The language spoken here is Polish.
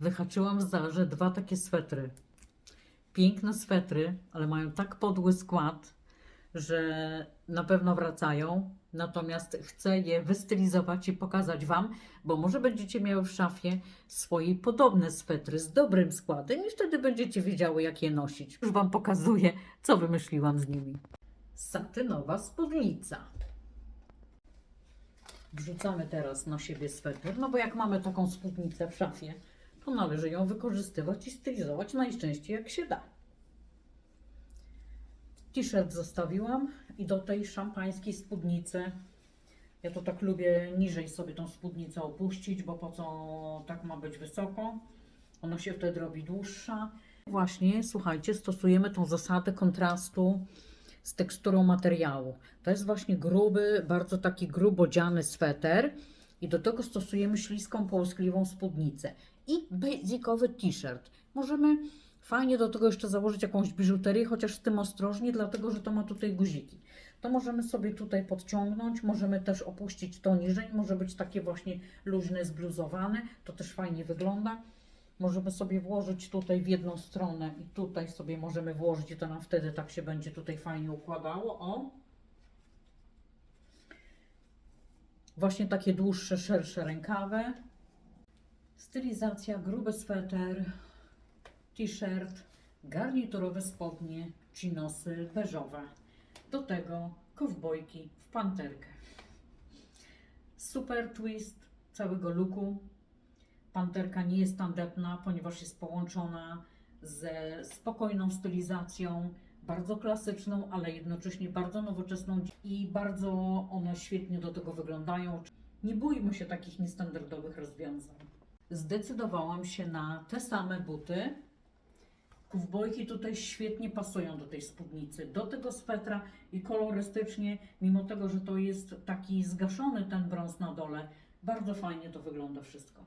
Wyhaczyłam w Zarze dwa takie swetry. Piękne swetry, ale mają tak podły skład, że na pewno wracają. Natomiast chcę je wystylizować i pokazać Wam, bo może będziecie miały w szafie swoje podobne swetry z dobrym składem i wtedy będziecie wiedziały, jak je nosić. Już Wam pokazuję, co wymyśliłam z nimi. Satynowa spódnica. Wrzucamy teraz na siebie sweter, no bo jak mamy taką spódnicę w szafie, to należy ją wykorzystywać i stylizować najczęściej jak się da. T-shirt zostawiłam i do tej szampańskiej spódnicy. Ja to tak lubię niżej sobie tą spódnicę opuścić, bo po co tak ma być wysoko? Ona się wtedy robi dłuższa. Właśnie, słuchajcie, stosujemy tą zasadę kontrastu z teksturą materiału. To jest właśnie gruby, bardzo taki grubodziany sweter i do tego stosujemy śliską, połyskliwą spódnicę i basicowy t-shirt. Możemy fajnie do tego jeszcze założyć jakąś biżuterię, chociaż z tym ostrożnie, dlatego że to ma tutaj guziki. To możemy sobie tutaj podciągnąć, możemy też opuścić to niżej, może być takie właśnie luźne, zbluzowane, to też fajnie wygląda. Możemy sobie włożyć tutaj w jedną stronę i tutaj sobie możemy włożyć i to nam wtedy tak się będzie tutaj fajnie układało. O! Właśnie takie dłuższe, szersze rękawy. Stylizacja, gruby sweter, t-shirt, garniturowe spodnie, chinosy beżowe. Do tego kowbojki w panterkę. Super twist całego looku. Panterka nie jest tandetna, ponieważ jest połączona ze spokojną stylizacją, bardzo klasyczną, ale jednocześnie bardzo nowoczesną i bardzo one świetnie do tego wyglądają. Nie bójmy się takich niestandardowych rozwiązań. Zdecydowałam się na te same buty. Kowbojki tutaj świetnie pasują do tej spódnicy, do tego swetra i kolorystycznie, mimo tego, że to jest taki zgaszony ten brąz na dole, bardzo fajnie to wygląda wszystko.